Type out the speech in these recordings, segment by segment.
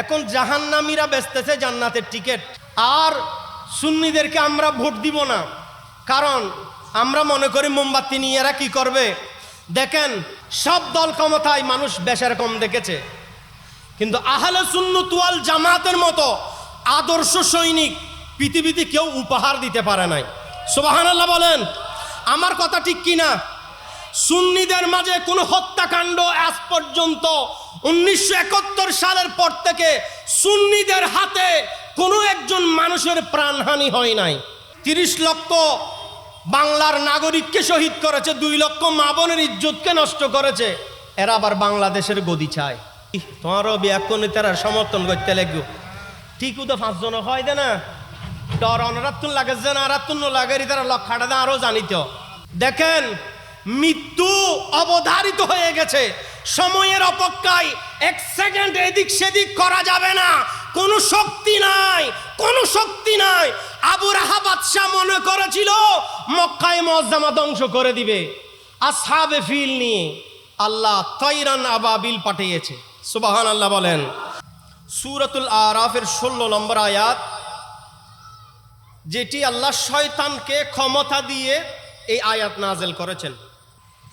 এখন জাহান্নামীরা বেচতেছে জান্নাতের টিকিট আর সুন্নিদেরকে আমরা ভোট দিব না। কারণ আমরা মনে করি মোমবাতি নিয়ে এরা কি করবে? দেখেন, সব দল ক্ষমতায় মানুষ বেশের কম দেখেছে। কিন্তু আহলে সুন্নতুয়াল জামাতের মতো আদর্শ সৈনিক পৃথিবীতে কেউ উপহার দিতে পারে নাই। সুবাহানাল্লাহ বলেন, আমার কথা ঠিক কিনা? সুন্নিদের মাঝে কোনো হত্যাকাণ্ড আজ পর্যন্ত উনিশশো একাত্তর সালের পর থেকে সুন্নিদের হাতে কোনো একজন মানুষের প্রাণহানি হয় নাই। তিরিশ লক্ষ বাংলার নাগরিককে শহীদ করেছে, দুই লক্ষ মা বোনের ইজ্জতকে নষ্ট করেছে। এরা আবার বাংলাদেশের গদি চায়। তোমারও ব্যাকুনে তারা সমর্থন করতে লাগবে। ঠিক তো পাঁচজন হয় না। ডর অনরাত্তুন লাগে যে না রাত্তুন লাগে তারা লক্ষাটা আরও জানিত। দেখেন, মৃত্যু অবধারিত হয়ে গেছে। সময়ের অপেক্ষায় এক সেকেন্ড এদিক সেদিক করা যাবে না। কোনো শক্তি নাই, কোনো শক্তি নাই। আবু রাহা বাদশাহ মনে করেছিল, মক্কায় মজ্জামা ধ্বংস করে দিবে। আসহাবে ফিল নিয়ে আল্লাহ তৈরান আবাবিল পাঠিয়েছে। সুবাহান আল্লাহ বলেন। সুরতুল আরাফের ষোলো নম্বর আয়াত, যেটি আল্লাহ শয়তানকে ক্ষমতা দিয়ে এই আয়াত নাজেল করেছেন।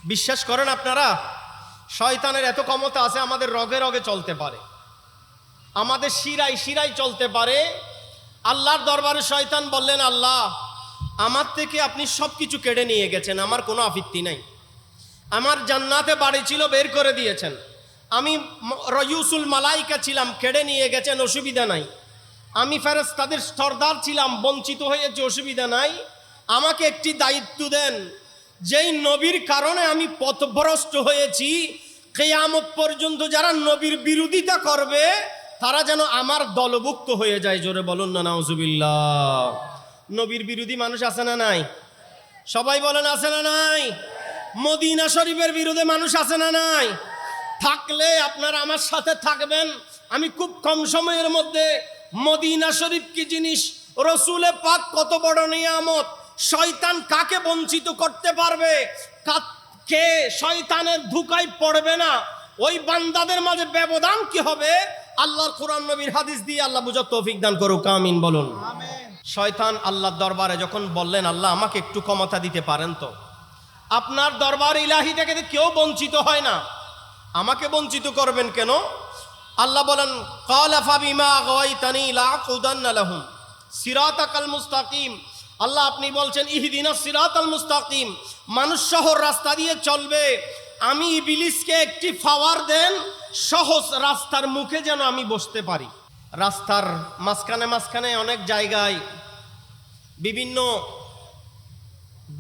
বিশ্বাস করেন আপনারা? শয়তানের এত ক্ষমতা আছে, আমাদের রগে রগে চলতে পারে। আমাদের শিরাই শিরাই চলতে পারে। আল্লাহর দরবারে শয়তান বললেন, আল্লাহ, আমার থেকে আপনি সব কিছু কেড়ে নিয়ে গেছেন, আমার কোনো আফিত্তি নাই। আমার জান্নাতে বাড়ি ছিল, বের করে দিয়েছেন। আমি রয়ুসুল মালাইকা ছিলাম, কেড়ে নিয়ে গেছেন, অসুবিধা নাই। আমি ফেরেস তাদের সর্দার ছিলাম, বঞ্চিত হয়েছে অসুবিধা নাই। আমাকে একটি দায়িত্ব দেন যেই নবীর কারণে আমি পথভ্রষ্ট হয়েছি, কেয়ামত পর্যন্ত যারা নবীর বিরোধিতা করবে, তারা যেন আমার দলভুক্ত হয়ে যায়। জোরে বলুন না, নাউজুবিল্লাহ। নবীর বিরোধী মানুষ আছে না নাই? সবাই বলেন আছে না নাই? মদিনা শরীফের বিরুদ্ধে মানুষ আছে না নাই? থাকলে আপনারা আমার সাথে থাকবেন। আমি খুব কম সময়ের মধ্যে মদিনা শরীফ কি জিনিস রসুলে পাক কত বড় নিয়ামত। শয়তান কাকে বঞ্চিত করতে পারবে? কা- শয়তানের ধুকায় পড়বে না? ওই বান্দাদের মাঝে ব্যবধান কি হবে? আল্লাহর কোরআন নবীর হাদিস দিয়ে আল্লাহ বুঝা তৌফিক দান করুক আমিন বলুন। শয়তান আল্লাহর দরবারে যখন বললেন আল্লাহ আমাকে একটু ক্ষমতা দিতে পারেন তো? আপনার দরবার ইলাহি থেকে কেউ বঞ্চিত হয় না আমাকে বঞ্চিত করবেন কেন? আল্লাহ বলেন কালা ফাবিমা গাওয়াইতানি লা কুদান্না লাহুম। সিরাতাকাল মুস্তাকিম। আল্লাহ আপনি বলছেন ইহদিনা সিরাতাল মুস্তাকিম, মানুষ শহর রাস্তা দিয়ে চলবে। আমি ইবিলিসকে একটি ফাওয়ার দেন, সহজ রাস্তার মুখে যেন আমি বসতে পারি। রাস্তার মাঝখানে মাঝখানে অনেক জায়গায় বিভিন্ন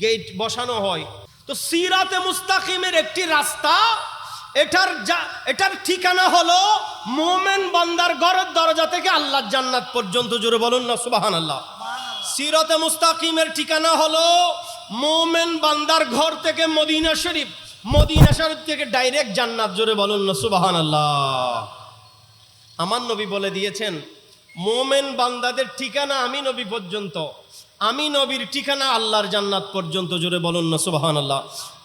গেট বসানো হয়। তো সিরাতে মুস্তাকিমের একটি রাস্তা, এটার এটার ঠিকানা হলো মোমেন বান্দার ঘরের দরজা থেকে আল্লাহ জান্নাত পর্যন্ত। জোরে বলুন না সুবাহান আল্লাহ সিরাতে মুস্তাকিমের ঠিকানা হলো মোমেন বান্দার ঘর থেকে মদিনা শরীফ। মদিনা শরীফ থেকে ডাইরেক্ট জান্নাত, জোরে বলুন সুবাহান আল্লাহ আমার নবী বলে দিয়েছেন, মোমেন বান্দাদের ঠিকানা আমি নবী পর্যন্ত। আমি নবীর ঠিকানা আল্লাহর জান্নাত পর্যন্ত, জোরে বলুন না সুবাহান আল্লাহ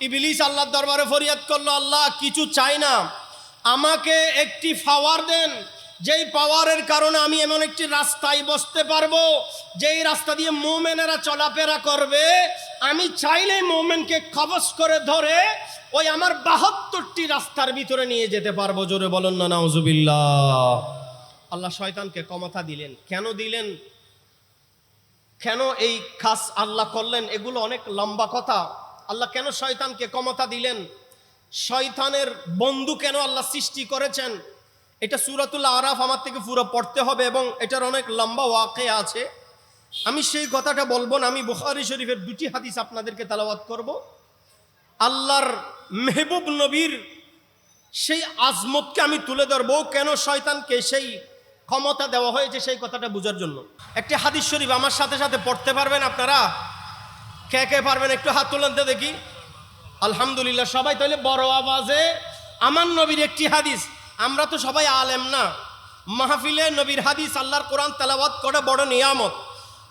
ইবিলিস আল্লাহর দরবারে ফরিয়াদ করল, আল্লাহ কিছু চাই না। আমাকে একটি ফাওয়ার দেন। যেই পাওয়ারের কারণে আমি এমন একটি রাস্তায় বসতে পারব, যেই রাস্তা দিয়ে মোমেনেরা চলাফেরা করবে, আমি চাইলে মোমেনকে কবচ করে ধরে ওই আমার বাহাত্তরটি রাস্তার ভিতরে নিয়ে যেতে পারব। জোরে বলেন না, নাউজুবিল্লাহ। আল্লাহ শয়তানকে ক্ষমতা দিলেন। কেন দিলেন? কেন এই খাস আল্লাহ করলেন? এগুলো অনেক লম্বা কথা। আল্লাহ কেন শয়তানকে ক্ষমতা দিলেন? শয়তানের বন্ধু কেন আল্লাহ সৃষ্টি করেছেন? এটা সুরাতুল আরাফ আমার থেকে পুরো পড়তে হবে এবং এটার অনেক লম্বা ওয়াকে আছে। আমি সেই কথাটা বলব না, আমি বুখারি শরীফের দুটি হাদিস আপনাদেরকে তালাবাত করব। আল্লাহর মেহবুব নবীর সেই আজমতকে আমি তুলে ধরবো, কেন শয়তানকে সেই ক্ষমতা দেওয়া হয়েছে সেই কথাটা বোঝার জন্য। একটি হাদিস শরীফ আমার সাথে সাথে পড়তে পারবেন আপনারা? কে কে পারবেন একটু হাত তুলেন তো দেখি। আলহামদুলিল্লাহ, সবাই তাহলে বড় আওয়াজে। আমার নবীর একটি হাদিস আমরা তো সবাই আলেম না। মাহফিলে নবীর হাদিস, আল্লাহর কোরআন তেলাওয়াত করা বড় নিয়ামত।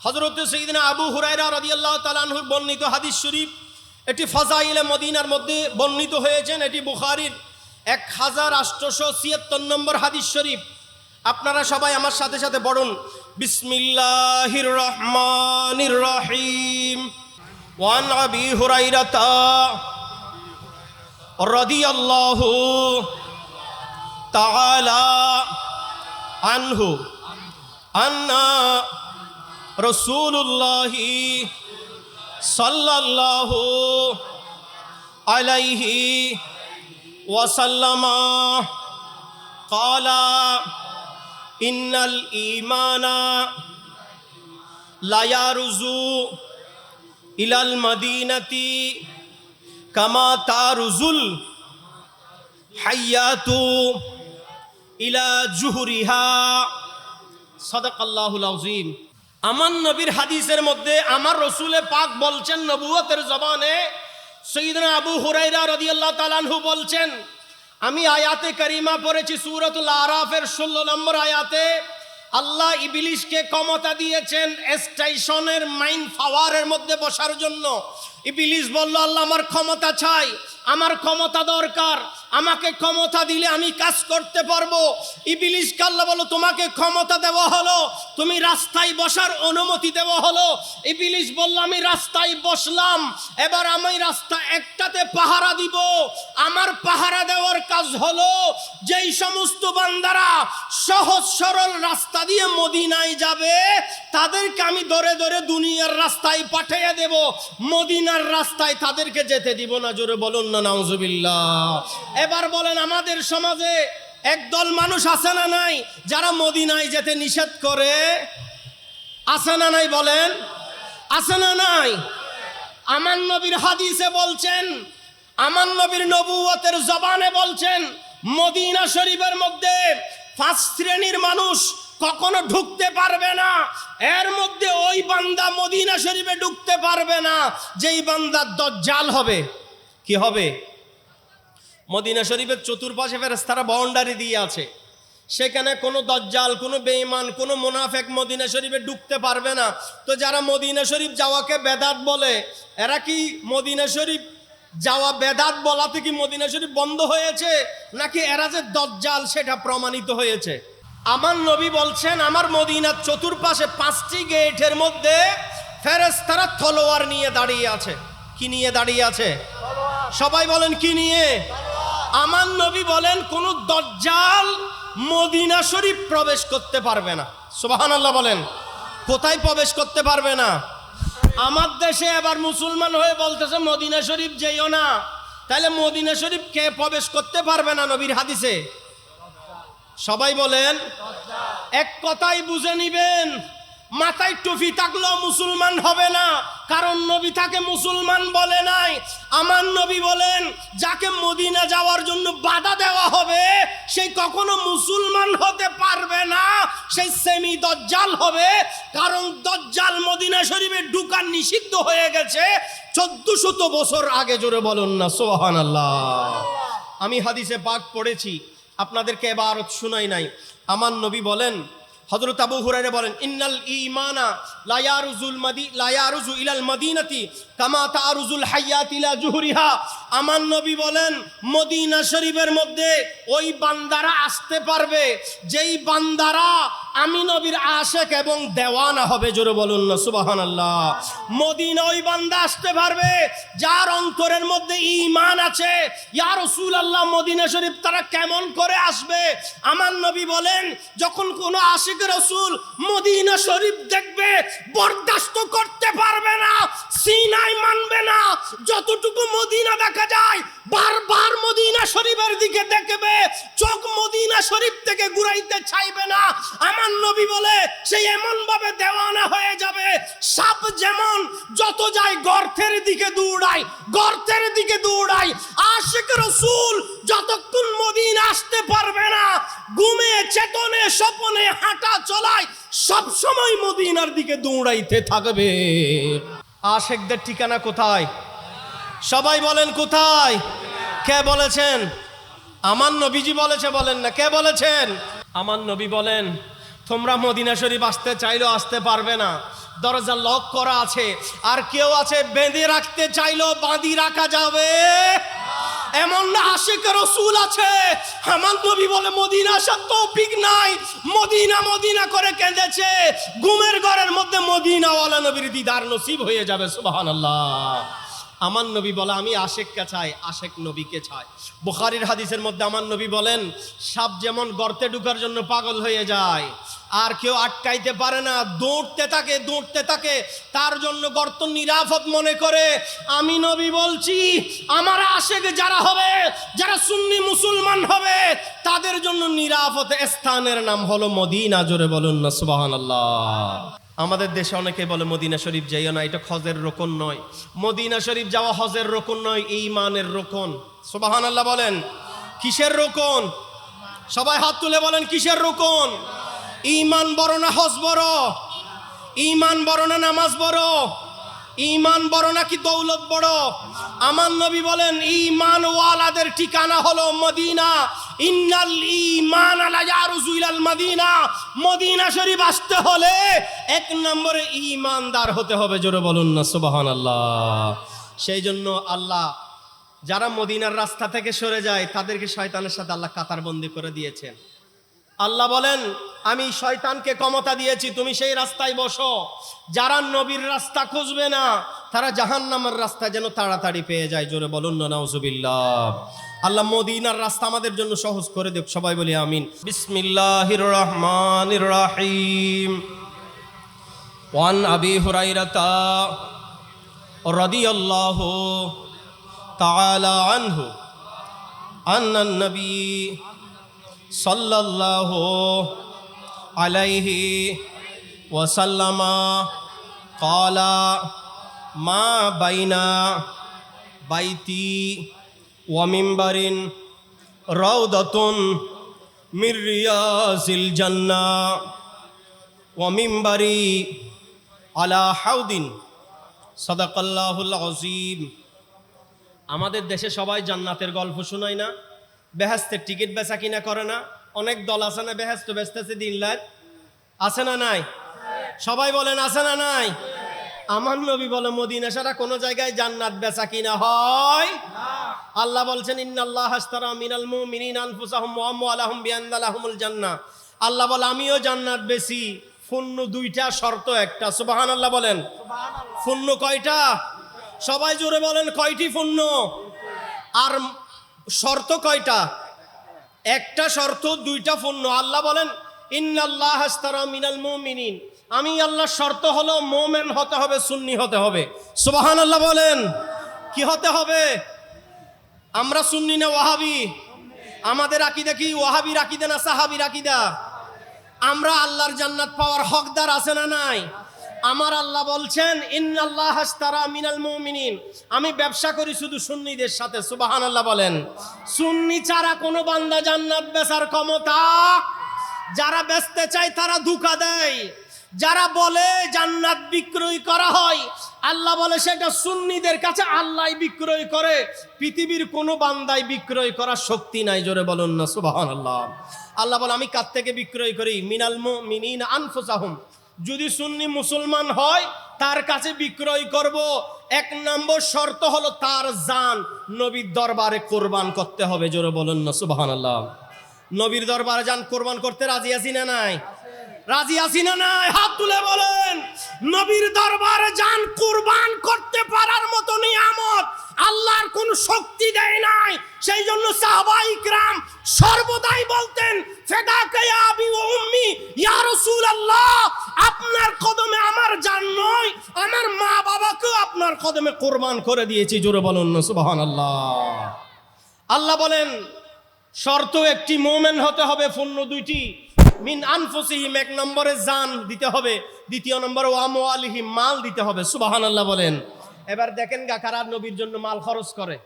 হজরত সঈদিনা আবু হুরাইরা রদিয়াল্লাহ তালানহুর বর্ণিত হাদিস শরীফ, এটি ফজাইলে মদিনার মধ্যে বর্ণিত হয়েছেন, এটি বুখারির এক হাজার আষ্টশো ছিয়াত্তর নম্বর হাদিস শরীফ। আপনারা সবাই আমার সাথে সাথে পড়ুন। বিসমিল্লাহির রহমানির রহিম। ওয়ান আবি হুরাইরাতা রাদিয়াল্লাহু تعالى عنه. أن رسول الله صلى الله عليه وسلم قال إن الإيمان لا يرز إلى المدينة كما ترزل حياته ইলা জুহুরিহা। সদাকাল্লাহুল আজিম আমার নবীর হাদিসের মধ্যে আমার রসুলে পাক বলছেন নবুয়তের জবানে সঈদনা আবু হুরাইরা রদিয়াল্লাহ তালানহু বলছেন, আমি আয়াতে করিমা পড়েছি সুরতুল আরাফের ষোলো নম্বর আয়াতে, আল্লাহ ইবিলিশকে ক্ষমতা দিয়েছেন স্টেশনের মাইন্ড ফাওয়ারের মধ্যে বসার জন্য। ইবিলিশ বলল, আল্লাহ আমার ক্ষমতা চাই। আমার ক্ষমতা দরকার, আমাকে ক্ষমতা দিলে আমি কাজ করতে পারব। ইবিলিশ কাল্লা বলো তোমাকে ক্ষমতা দেওয়া হলো, তুমি রাস্তায় বসার অনুমতি দেওয়া হলো। ইবিলিশ বলল, আমি রাস্তায় বসলাম, এবার আমি রাস্তা একটাতে পাহারা দিব। আমার পাহারা দেওয়ার কাজ হলো যেই সমস্ত বান্দারা সহজ সরল রাস্তা দিয়ে মদিনায় যাবে, তাদেরকে আমি ধরে ধরে দুনিয়ার রাস্তায় পাঠিয়ে দেব। মদিনার রাস্তায় তাদেরকে যেতে দিব না, জোরে বলুন না নাউজুবিল্লাহ। এবার বলেন, আমাদের সমাজে একদল মানুষ আছে না নাই যারা মদিনায় যেতে নিষেধ করে? আছে না নাই বলেন? আছে না নাই? আমার নবীর হাদিসে বলছেন, আমার নবীর নবুয়তের জবানে বলছেন, মদিনা শরীফের মধ্যে পাঁচ শ্রেণির মানুষ কখনো ঢুকতে পারবে না। এর মধ্যে ওই বান্দা মদিনা শরীফে ঢুকতে পারবে না, যেই বান্দার দজ্জাল হবে। কি হবে? মদিনা শরীফের চতুর্পাশে ফেরেস্তারা বাউন্ডারি দিয়ে আছে। সেখানে কোনো দজ্জাল, কোনো বেঈমান, কোনো মুনাফেক মদিনা শরীফে ঢুকতে পারবে না। তো যারা মদিনা শরীফ যাওয়াকে বেদাত বলে, এরা কি মদিনা শরীফ যাওয়া বেদাত বলাতে কি মদিনা শরীফ বন্ধ হয়েছে? নাকি এরা যে দজ্জাল, সেটা প্রমাণিত হয়েছে? আমার নবী বলছেন, আমার মদিনার চতুর্পাশে পাঁচটি গেটের মধ্যে ফেরেস্তারা তলোয়ার নিয়ে দাঁড়িয়ে আছে। কি নিয়ে দাঁড়িয়ে আছে? সবাই বলেন কি নিয়ে? আমার নবী বলেন, কোন দজ্জাল মদিনা শরীফ প্রবেশ করতে পারবে না। সুবাহান আল্লাহ বলেন, কোথায় প্রবেশ করতে পারবে না? আমার দেশে এবার মুসলমান হয়ে বলতেছে, মদিনা শরীফ যেও না। তাহলে মদিনা শরীফ কে প্রবেশ করতে পারবে না নবীর হাদিসে? সবাই বলেন, এক কথাই বুঝে নিবেন মাথায় টুপি থাকলেও মুসলমান হবে না। কারণ নবী তাকে মুসলমান বলে নাই। আমার নবী বলেন, যাকে মদিনা যাওয়ার জন্য বাধা দেওয়া হবে সেই কখনো মুসলমান হতে পারবে না। সেই সেমি দজ্জাল হবে, কারণ দজ্জাল মদিনা শরীফে ঢুকার নিষিদ্ধ হয়ে গেছে চোদ্দ শত বছর আগে। জোরে বলুন না সোহান আল্লাহ আমি হাদিসে পাক পড়েছি। আপনাদেরকে এবার শুনাই নাই। আমার নবী বলেন হযরত আবু হুরাইরা বলেন ইন্নাল ইমানা লায়ারুজুল মাদি লায়ারুজু ইলাল মদিনাতি কামা তারুজুল হায়াত ইলা জুহরিহা। আমার নবী বলেন, মদিনা শরীফের মধ্যে ওই বান্দারা আসতে পারবে। যেই বান্দারা আমি নবীর আশেক এবং দেওয়ানা হবে, জোরে বলুন না, সুবহানাল্লাহ। মদিনা ওই বান্দা আসতে পারবে, যার অন্তরের মধ্যে ঈমান আছে। ইয়া রাসূলুল্লাহ, মদিনা শরীফ তারা কেমন করে আসবে? আমার নবী বলেন, যখন কোনো আশিক রসুল মদিনা শরীফ দেখবে, বরদাস্ত করতে পারবে না। সিনাই মানবে না। যতটুকু মদিনা দেখা যায়, বারবার মদিনা শরীফের দিকে দেখবে। চোখ মদিনা শরীফ থেকে ঘুরাইতে চাইবে না। আমার নবী বলে সেই এমন ভাবে দেওয়ানা হয়ে যাবে। সাপ যেমন যত যায় গর্তের দিকে দৌড়ায়, গর্তের দিকে দৌড়ায়। আশিক রসুল যতক্ষণ মদিনা আসতে পারবে না, ঘুমে, চেতনে, স্বপনে হাঁটা চলায় সব সময় মদিনার দিকে দৌড়াইতে থাকবে। আশেকদের ঠিকানা কোথায়? সবাই বলেন কোথায়? কে বলেছেন? আমার নবীজি বলেছে বলেন না, কে বলেছেন? আমার নবী বলেন, তোমরা মদিনা শরীফ আসতে চাইলেও আসতে পারবে না। দরজা লক করা আছে। আর কেউ আছে বেঁধে রাখতে চাইলেও বাঁধি রাখা যাবে। এমন না আশেক রসুল আছে। আমার নবী বলে, মদিনা আসার তৌফিক নাই। মদিনা মদিনা করে কেঁদেছে। ঘুমের ঘরের মধ্যে মদিনাওয়ালা নবীর দিদার নসিব হয়ে যাবে সুবাহান আমার নবী বলে, আমি আশেককে চাই, আশেক নবীকে চাই। বুখারির হাদিসের মধ্যে আমার নবী বলেন, সাপ যেমন গর্তে ঢুকার জন্য পাগল হয়ে যায়, আর কেউ আটকাইতে পারে না, দৌড়তে থাকে দৌড়তে থাকে, তার জন্য গর্ত নিরাপদ মনে করে। আমি নবী বলছি, আমার আশেক যারা হবে, যারা সুন্নি মুসলমান হবে, তাদের জন্য নিরাপদ স্থানের নাম হলো মদিনা। জোরে বলুন না সুবাহান আমাদের দেশে অনেকে বলে, মদিনা শরীফ যাইও না, এটা হজের রোকন নয়। মদিনা শরীফ যাওয়া হজের রোকন নয় এই মানের রোকন। সোবাহান আল্লাহ বলেন, কিসের রোকন? সবাই হাত তুলে বলেন, কিসের রোকন? ইমান বড় না হজ বড়? ইমান বড় না নামাজ বড়? ইমান বড় নাকি দৌলত বড়? আমার নবী বলেন ইমান ওয়ালাদের ঠিকানা হলো মদিনা। ইন্নাল ইমান আলা ইয়ারুজুইলাল মদিনা। মদিনা শরীফ আসতে হলে এক নম্বরে ইমানদার হতে হবে, জোরে বলুন না, সুবহানাল্লাহ। সেই জন্য আল্লাহ, যারা মদিনার রাস্তা থেকে সরে যায়, তাদেরকে শয়তানের সাথে আল্লাহ কাতারবন্দি করে দিয়েছেন। আল্লাহ বলেন, আমি শয়তানকে ক্ষমতা দিয়েছি, তুমি সেই রাস্তায় বসো। যারা নবীর রাস্তা খুঁজবে না, তারা জাহান্নামের রাস্তা যেন তাড়াতাড়ি পেয়ে যায়। জোরে বলুন না, নাউজুবিল্লাহ। আল্লাহ মদিনার রাস্তা আমাদের জন্য সহজ করে দেব সবাই বলি আমিন। বিসমিল্লাহির রহমানির রহিম। ওয়ান আবি হুরাইরাতা রাদিয়াল্লাহু তাআলা নবী সাল্লাল্লাহু আলাইহি ওয়াসাল্লামা ক্বালা মা বাইনা বাইতি ওয়া মিম্বারিন রাউদাতুন মির রিয়াজিল জান্নাহ ওয়া মিম্বারি আলা হাউদিন। সাদাকাল্লাহুল আযীম। আমাদের দেশে সবাই জান্নাতের গল্প শোনায় না? বেহেস্তের টিকিট বেচা কিনা করে না। অনেক দল আছে না বেহেস্ত বেচতেছে দিন লাখ আছে না নাই? সবাই বলেন আছে না নাই? আমার নবী বলে মদিনা সারা কোনো জায়গায় জান্নাত বেচা কিনা হয়? আল্লাহ বলছেন ইন্নাল্লাহ হাস্তারা মিনাল মুমিনিন আনফুসাহুম ওয়া আমওয়ালাহুম বিআন্দালাহুমুল জান্নাহ। আল্লাহ বলে আমিও জান্নাত বেশি ফুন্ন দুইটা শর্ত একটা সুবহানাল্লাহ বলেন। ফুন্ন কয়টা? সবাই জোরে বলেন কয়টি ফুন্ন? আর শর্ত কয়টা? একটা শর্ত, দুইটা পণ্য আল্লাহ বলেন, ইন্নাল্লাহ মিনাল মুমিনিন। আমি আল্লাহর শর্ত হলো, মোমেন হতে হবে, সুন্নি হতে হবে। সুবাহান আল্লাহ বলেন, কি হতে হবে? আমরা সুন্নি না ওয়াহাবি? আমাদের আকিদা কি? ওয়াহাবি আকিদা না সাহাবি আকিদা? আমরা আল্লাহর জান্নাত পাওয়ার হকদার আছে না নাই? আমার আল্লাহ বলছেন, ইন্নাল্লাহ হাস্তারা মিনাল মুমিনিন। আমি ব্যবসা করি শুধু সুন্নিদের সাথে সুবাহান আল্লাহ বলেন। সুন্নি ছাড়া কোনো বান্দা জান্নাত বেচার ক্ষমতা যারা বেচতে চায় তারা ধোঁকা দেয়। যারা বলে জান্নাত বিক্রয় করা হয়, আল্লাহ বলে সেটা সুন্নিদের কাছে আল্লাহ বিক্রয় করে। পৃথিবীর কোনো বান্দাই বিক্রয় করার শক্তি নাই, জোরে বলুন না সুবাহান আল্লাহ আল্লাহ বলে, আমি কার থেকে বিক্রয় করি? মিনাল মিনিন আনফুসাহুম। যদি সুন্নি মুসলমান হয়, তার কাছে বিক্রয় করব। এক নম্বর শর্ত হলো তার জান। নবীর দরবারে কোরবান করতে হবে, জোরে বলুন না সুবাহ নবীর দরবারে যান কোরবান করতে রাজি আছি না নাই? রাজি আছি না নাই? হাত তুলে বলেন, নবীর দরবারে যান কুরবান করতে পারার মতো নিয়ামত আল্লাহর কোন শক্তি দেয় নাই। সেই জন্য সাহাবাই ইকরাম সর্বদাই বলতেন, ফেদাকে আবি ও উম্মি, ইয়া রাসূলুল্লাহ, আপনার কদমে আমার জান নয়, আমার মা বাবাকেও আপনার কদমে কোরবান করে দিয়েছি। জোরে বলুন সুবহানাল্লাহ। আল্লাহ বলেন, শর্ত একটি, মোমেন হতে হবে পূর্ণ দুইটি। মিন আনফুসিহিম, এক নম্বরে জান দিতে হবে, দ্বিতীয় নম্বরে ওয়ামো আলিহিম মাল দিতে হবে সুবাহান আল্লাহ বলেন। এবার দেখেন গা, কারা নবীর জন্য মাল খরচ করে?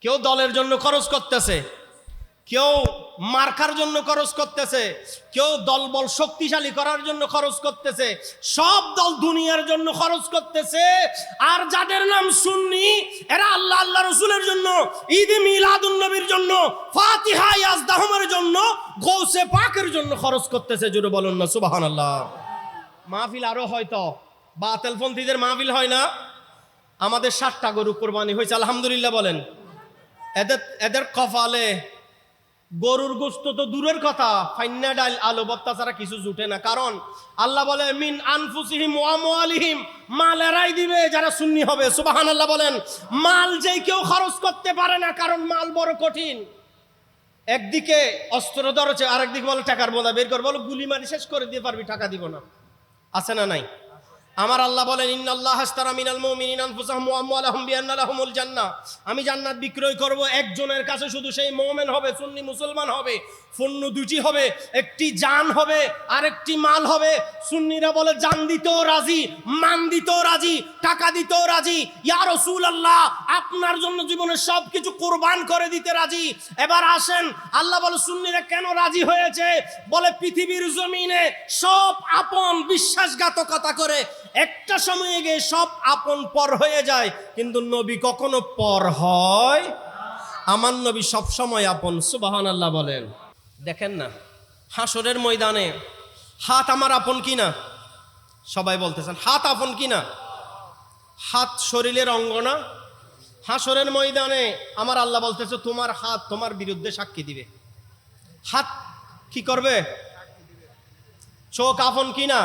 কেউ দলের জন্য খরচ করতেছে। কেউ মার্কার জন্য খরচ করতেছে, কেউ দলবল শক্তিশালী করার জন্য খরচ করতেছে, সব দল দুনিয়ার জন্য খরচ করতেছে, আর যাদের নাম সুন্নি, এরা আল্লাহ আল্লাহ রসুলের জন্য ঈদ মিলাদুন নবীর জন্য, ফাতিহা ইয়াজদাহমের জন্য, গৌসে পাকের জন্য খরচ করতেছে জুড়ে বলুন না সুবাহান আল্লাহ মাহফিল আরও হয়তো বা বাতেলপন্থীদের মাহফিল হয় না? আমাদের সাতটা গরু কোরবানি হয়েছে, আলহামদুলিল্লাহ বলেন। এদের এদের কপালে গরুর গোস্ত তো দূরের কথা। ফাইন্না ডাল আলু বত্তা ছাড়া কিছু জুটে না। কারণ আল্লাহ বলে, মিন আনফুসিহিম ওয়া আমওয়ালিহিম মাল এরাই দিবে যারা সুন্নি হবে। সুবাহান আল্লাহ বলেন, মাল যেই কেউ খরচ করতে পারে না, কারণ মাল বড় কঠিন। একদিকে অস্ত্র ধরেছে, আরেকদিকে বলে, টাকার বোঝা বের কর। বলো, গুলি মারি, শেষ করে দিয়ে পারবি, টাকা দিব না। আছে না নাই? আমার আল্লাহ বলেন, ইন্নাল্লাহ হাস্তারা মিনাল মুমিনিন আনফুসাহুম ওয়া আমওয়ালাহুম বিআন্না লাহুমুল জান্নাহ। আমি জান্নাত বিক্রয় করব, একজনের কাছে শুধু সেই মুমিন হবে, সুন্নি মুসলমান হবে পণ্য দুটি হবে, একটি জান হবে, আরেকটি মাল হবে। সুন্নিরা বলে, জান দিতেও রাজি, মান দিতেও রাজি, টাকা দিতেও রাজি। ইয়া রাসূলুল্লাহ, আপনার জন্য জীবনে সব কিছু কোরবান করে দিতে রাজি। এবার আসেন, আল্লাহ বলে, সুন্নিরা কেন রাজি হয়েছে? বলে, পৃথিবীর জমিনে সব আপন বিশ্বাসঘাতকতা করে একটা সময়ে গিয়ে সব আপন পর হয়ে যায়, কিন্তু নবী কখনো পর হয় আমার নবী সব সময় আপন সুবাহান আল্লাহ বলেন। দেখেন না, হাসরের ময়দানে হাত আমার আপন কি না সবাই বলতেছেন, হাত আপন কি না হাত শরীরের অঙ্গ না? হাসরের ময়দানে আমার আল্লাহ বলতেছে, তোমার হাত তোমার বিরুদ্ধে সাক্ষী দিবে। হাত কি করবে? চোখ আপন কিনা?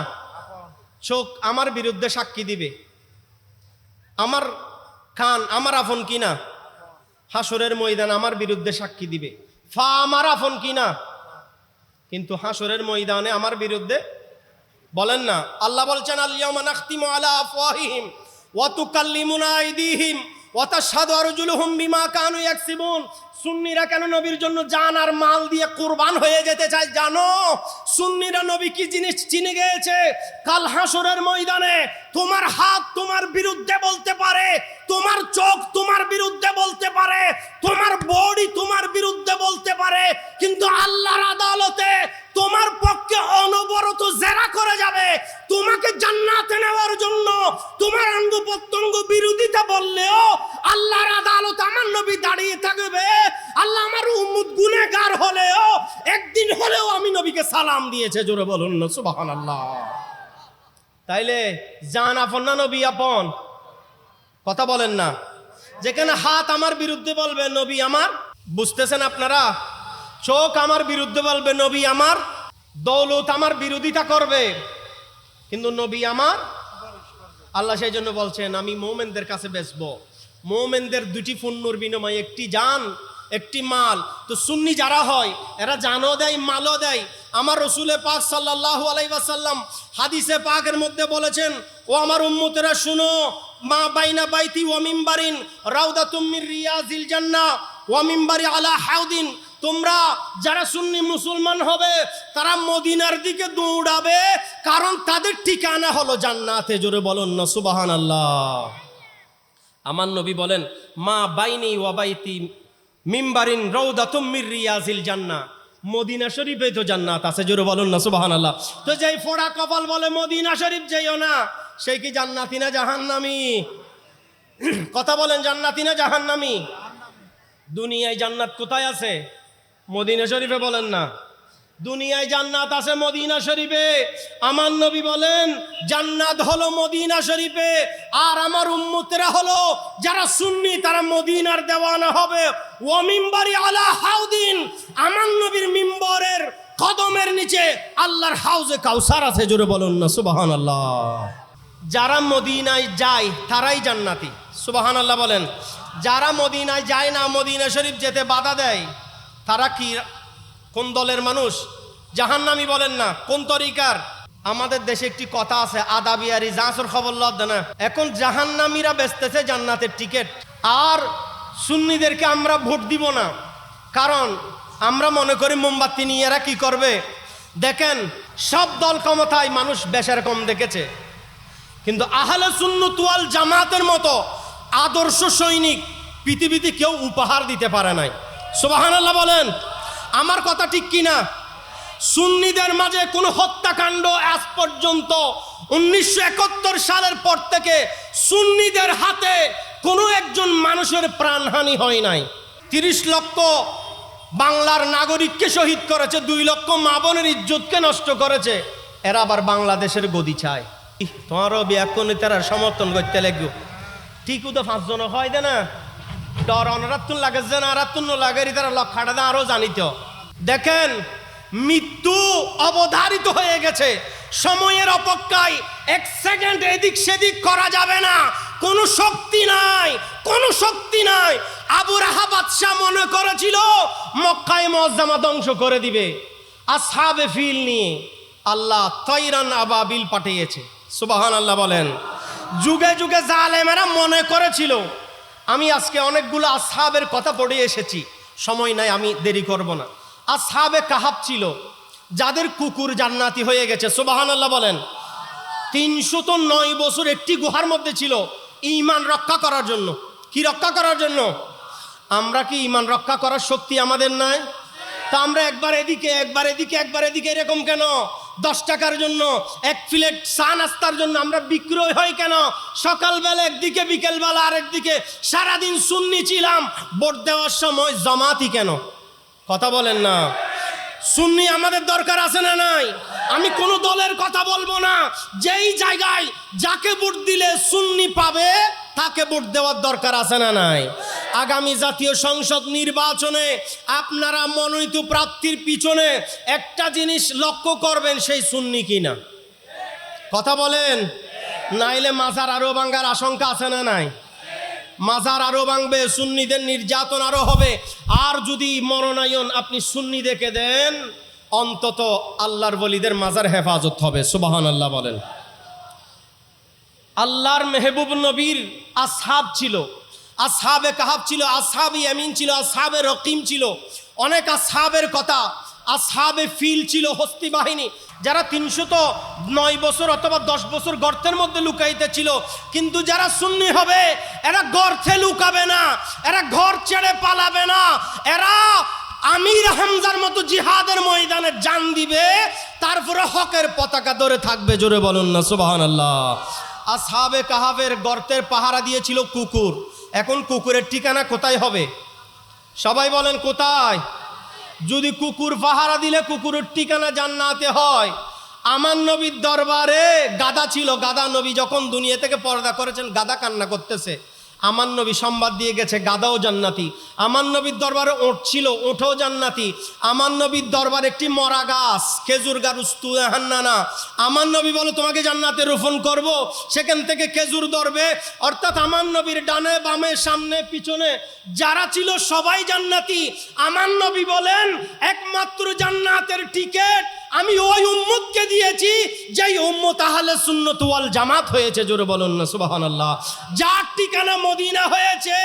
চোখ আমার বিরুদ্ধে সাক্ষী দিবে। আমার খান আমার আফন কিনা? হাসরের ময়দান আমার বিরুদ্ধে সাক্ষী দিবে। ফা আমার আফন কিনা? কিন্তু হাসরের ময়দানে আমার বিরুদ্ধে বলেন না। আল্লাহ বলছেন আল্লাহ আলা আফওয়াহিহিম ওয়া আইদিহিম। ওয়া তাশহাদু আরজুলুহুম বিমা কানু এক ইয়াকসিবুন। সুন্নিরা কেন নবীর জন্য জান আর মাল দিয়ে কোরবান হয়ে যেতে চায় জানো? সুন্নিরা নবী কি জিনিস চিনে গিয়েছে? কাল হাসরের ময়দানে তোমার হাত তোমার বিরুদ্ধে বলতে পারে, তোমার চোখ তোমার বিরুদ্ধে বলতে পারে, তোমার বডি তোমার বিরুদ্ধে বলতে পারে, কিন্তু আল্লাহর আদালতে তোমার পক্ষে অনবরত জেরা করে যাবে। তোমাকে জান্নাতে নেওয়ার জন্য তোমার অঙ্গ প্রত্যঙ্গ বিরোধিতা বললেও আল্লাহর আদালত আমার নবী দাঁড়িয়ে থাকবে। আল্লাহ আমার উম্মুদ গুনেগার হলেও, একদিন হলেও আমি নবীকে সালাম দিয়েছে, জোরে বলুন সুবহানাল্লাহ। তাইলে জান আপন না নবী আপন? কথা বলেন না। যেখানে হাত আমার বিরুদ্ধে বলবে, নবী আমার। বুঝতেছেন আপনারা? চোখ আমার বিরুদ্ধে বলবে, নবী আমার। দৌলত আমার বিরোধিতা করবে। কিন্তু নবী আমার? আল্লাহ সেই জন্য বলছেন, আমি মোমেনদের কাছে বেচবো। মোমেনদের দুটি পুণ্যর বিনিময়ে একটি জান, একটি মাল। তো সুন্নি যারা হয়, এরা জানও দেয়, মালও দেয়। আমার রসুলে পাক সাল্লাহ আলাইসাল্লাম হাদিসে পাকের মধ্যে বলেছেন, ও আমার উম্মতেরা, শুনো, মা বাইনা বাইতি ওয়ামিমবারিন রাউদা তুমির রিয়াজিল জান্না ওয়ামিমবারি আলা হাউদিন। তোমরা যারা সুন্নি মুসলমান হবে, তারা মদিনার দিকে দৌড়াবে, কারণ তাদের ঠিকানা হলো জান্নাতে। জোরে বলুন না সুবাহান আল্লাহ আমার নবী বলেন, মা বাইনি ওয়াবাইতি মিম্বারিন রৌদা তুমির রিয়াজিল জান্না মদিনা শরীফে তো জান্নাত আছে, জোরে বলুন না সুবাহান আল্লাহ তো যেই ফোড়া কপাল বলে মদিনা শরীফ, যাইও না, সেই কি জান্নাতি না জাহান্নামি? কথা বলেন, জান্নাতি না জাহান্নামি? দুনিয়ায় জান্নাত কোথায় আছে? মদিনা শরীফে বলেন না। দুনিয়ায় জান্নাত আছে মদিনা শরীফে। আমার নবী বলেন, জান্নাত হলো মদিনা শরীফে, আর আমার উম্মতেরা হলো যারা সুন্নি, তারা মদিনার দেওয়ানা হবে। ও মিম্বারি আলা হাউদিন, আমার নবীর মিম্বরের কদমের নিচে আল্লাহর হাউজে কাউসার আছে, জোরে বলুন না সুবাহান আল্লাহ যারা মদিনায় যায়, তারাই জান্নাতি সুবাহান আল্লাহ বলেন। যারা মদিনায় যায় না, মদিনা শরীফ যেতে বাধা দেয়, তারা কি কোন দলের মানুষ? জাহান্নামি বলেন না, কোন তরিকার? আমাদের দেশে একটি কথা আছে, আদাবিয়ারি জাঁসর খবর লদ না এখন জাহান্নামীরা বেচতেছে জান্নাতের টিকিট। আর সুন্নিদেরকে আমরা ভোট দিব না। কারণ আমরা মনে করি মোমবাতি নিয়ে এরা কি করবে? দেখেন, সব দল ক্ষমতায় মানুষ বেশার কম দেখেছে। কিন্তু আহলে সুন্নতুয়াল জামাতের মতো আদর্শ সৈনিক পৃথিবীতে কেউ উপহার দিতে পারে নাই। সুবাহান আল্লাহ বলেন আমার কথা ঠিক কিনা? সুন্নিদের মাঝে কোনো হত্যাকাণ্ড আজ পর্যন্ত উনিশশো একাত্তর সালের পর থেকে সুন্নিদের হাতে কোনো একজন মানুষের প্রাণহানি হয় নাই। তিরিশ লক্ষ বাংলার নাগরিককে শহীদ করেছে, দুই লক্ষ মা বোনের ইজ্জতকে নষ্ট করেছে। এরা আবার বাংলাদেশের গদি চায়। তোমারও ব্যাকুণ তারা সমর্থন করতে লাগবে ঠিক তো পাঁচজন হয় না। ডর, অনরাত্তুন লাগে যে নারাত্তুন লাগে তারা লক্ষাটা আরও জানিত। দেখেন, মৃত্যু অবধারিত হয়ে গেছে। সময়ের অপেক্ষায় এক সেকেন্ড এদিক সেদিক করা যাবে না। কোনো শক্তি নাই, কোনো শক্তি নাই। আবু রাহা বাদশাহ মনে করেছিল, মক্কায় মজ্জামা ধ্বংস করে দিবে। আসহাবে ফিল নিয়ে আল্লাহ তৈরান আবাবিল পাঠিয়েছে। সুবাহান আল্লাহ বলেন। যুগে যুগে জালেমেরা মনে করেছিল আমি আজকে অনেকগুলো আসহাবের কথা পড়ে এসেছি। সময় নাই, আমি দেরি করব না। আসহাবে কাহাব ছিল, যাদের কুকুর জান্নাতি হয়ে গেছে। সুবাহান আল্লাহ বলেন। তিনশো তো নয় বছর একটি গুহার মধ্যে ছিল ইমান রক্ষা করার জন্য। কি রক্ষা করার জন্য? আমরা কি ইমান রক্ষা করার শক্তি আমাদের নাই? তা আমরা একবার এদিকে একবার এদিকে একবার এদিকে, এরকম কেন? দশ টাকার জন্য, এক প্লেট চা নাস্তার জন্য আমরা বিক্রয় হয় কেন? সকালবেলা একদিকে, বিকেলবেলা আরেকদিকে। সারাদিন সুন্নি ছিলাম, ভোট দেওয়ার সময় জমাতি কেন? কথা বলেন না। সুন্নি আমাদের দরকার আছে না নাই? আমি কোনো দলের কথা বলব না। যেই জায়গায় যাকে ভোট দিলে সুন্নি পাবে, তাকে ভোট দেওয়ার দরকার আছে না নাই? আগামী জাতীয় সংসদ নির্বাচনে আপনারা মনোনীত প্রাপ্তির পিছনে একটা জিনিস লক্ষ্য করবেন, সেই সুন্নি কিনা? কথা বলেন। নাইলে মাজার আরও ভাঙ্গার আশঙ্কা আছে না নাই? মাজার আরও ভাঙবে, সুন্নিদের নির্যাতন আরও হবে। আর যদি মনোনয়ন আপনি সুন্নি দেখে দেন, অন্তত আল্লাহর বলিদের মাজার হেফাজত হবে সুবাহান আল্লাহ বলেন। আল্লাহর মেহবুব নবীর আসহাব ছিল। আসহাবে কাহাব ছিল, আসহাবে ইয়ামিন ছিল, আসহাবে রকিম ছিল। অনেক আসহাবের কথা, আসহাবে ফিল ছিল হস্তি বাহিনী। যারা তো নয় বছর অথবা দশ বছর গর্তের মধ্যে লুকাইতে ছিল, কিন্তু যারা সুন্নি হবে, এরা গর্তে লুকাবে না, এরা ঘর ছেড়ে পালাবে না। এরা আমির হামজার মতো জিহাদের ময়দানে জান দিবে, তারপরে হকের পতাকা ধরে থাকবে, জোরে বলুন না সুবাহান আল্লাহ আসহাবে কাহাবের গর্তের পাহারা দিয়েছিল কুকুর। এখন কুকুরের ঠিকানা কোথায় হবে? সবাই বলেন কোথায়? যদি কুকুর পাহারা দিলে কুকুরের ঠিকানা জান্নাতে হয়। আমার নবীর দরবারে গাদা ছিল, গাদা নবী যখন দুনিয়া থেকে পর্দা করেছেন, গাদা কান্না করতেছে। আমার নবী সংবাদ দিয়ে গেছে, গাদাও জান্নাতি। আমার নবীর দরবারে ওঁট ছিল, ওঠও জান্নাতি। আমার নবীর দরবার একটি মরা গাছ, খেজুর গাছ উস্তু হান্নানা আমার নবী বলো, তোমাকে জান্নাতে রোপণ করব। সেখান থেকে খেজুর ধরবে। অর্থাৎ আমার নবীর ডানে, বামে, সামনে, পিছনে যারা ছিল সবাই জান্নাতি। আমার নবী বলেন, একমাত্র জান্নাতের টিকেট আমি ওই উম্মতকে দিয়েছি, যেই উম্মত আহলে সুন্নত ওয়াল জামাত হয়েছে, জোরে বলুন না, সুবহানাল্লাহ। যার ঠিকানা মদিনা হয়েছে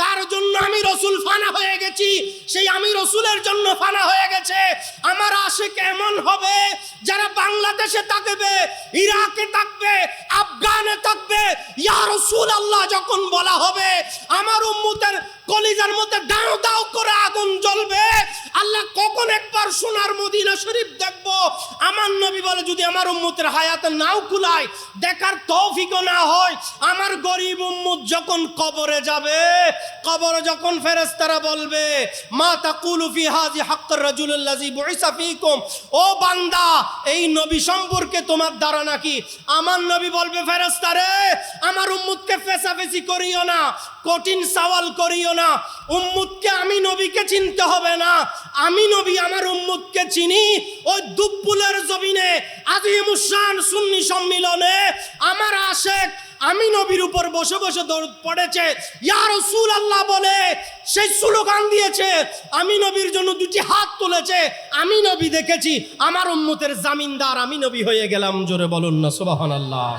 তার জন্য আমি রসুল ফানা হয়ে গেছি। সেই আমি রসুলের জন্য ফানা হয়ে গেছে। আমার আশেক এমন হবে, যারা বাংলাদেশে থাকবে, ইরাকে থাকবে, আফগানে থাকবে। ইয়া রসুল আল্লাহ যখন বলা হবে, আমার উম্মতের কলিজার মধ্যে দাও দাও করে আগুন জ্বলবে। আল্লাহ কখন একবার সোনার মদিনা শরীফ দেখব? আমার নবী বলে, যদি আমার উম্মতের হায়াতে নাও কুলায়, দেখার তৌফিকও না হয়, আমার গরিব উম্মত যখন কবরে যাবে কবরে যখন ফেরেশতারা বলবে, মা তাকুলু ফি হাজি হাক্কার রাজুলুল্লাজি বুইসা ফিকুম ও বান্দা, এই নবী সম্পর্কে তোমার ধারণা কি আমার নবী বলবে ফেরেশতারে আমার উম্মতকে ফেসাফেসি করিও না, কঠিন সওয়াল করিও না, উম্মুতকে আমি নবীকে চিনতে হবে না, আমি নবী আমার উম্মুতকে চিনি, ওই দুপুলের জমিনে আজিমুসান সুন্নি সম্মিলনে আমার আশেক আমি নবীর উপর বসে বসে দৌড় পড়েছে। ইয়া রসুল আল্লাহ বলে, সেই স্লোগান দিয়েছে, আমি নবীর জন্য দুটি হাত তুলেছে, আমি নবী দেখেছি, আমার উম্মতের জামিনদার আমি নবী হয়ে গেলাম, জোরে বলুন না সুবাহান আল্লাহ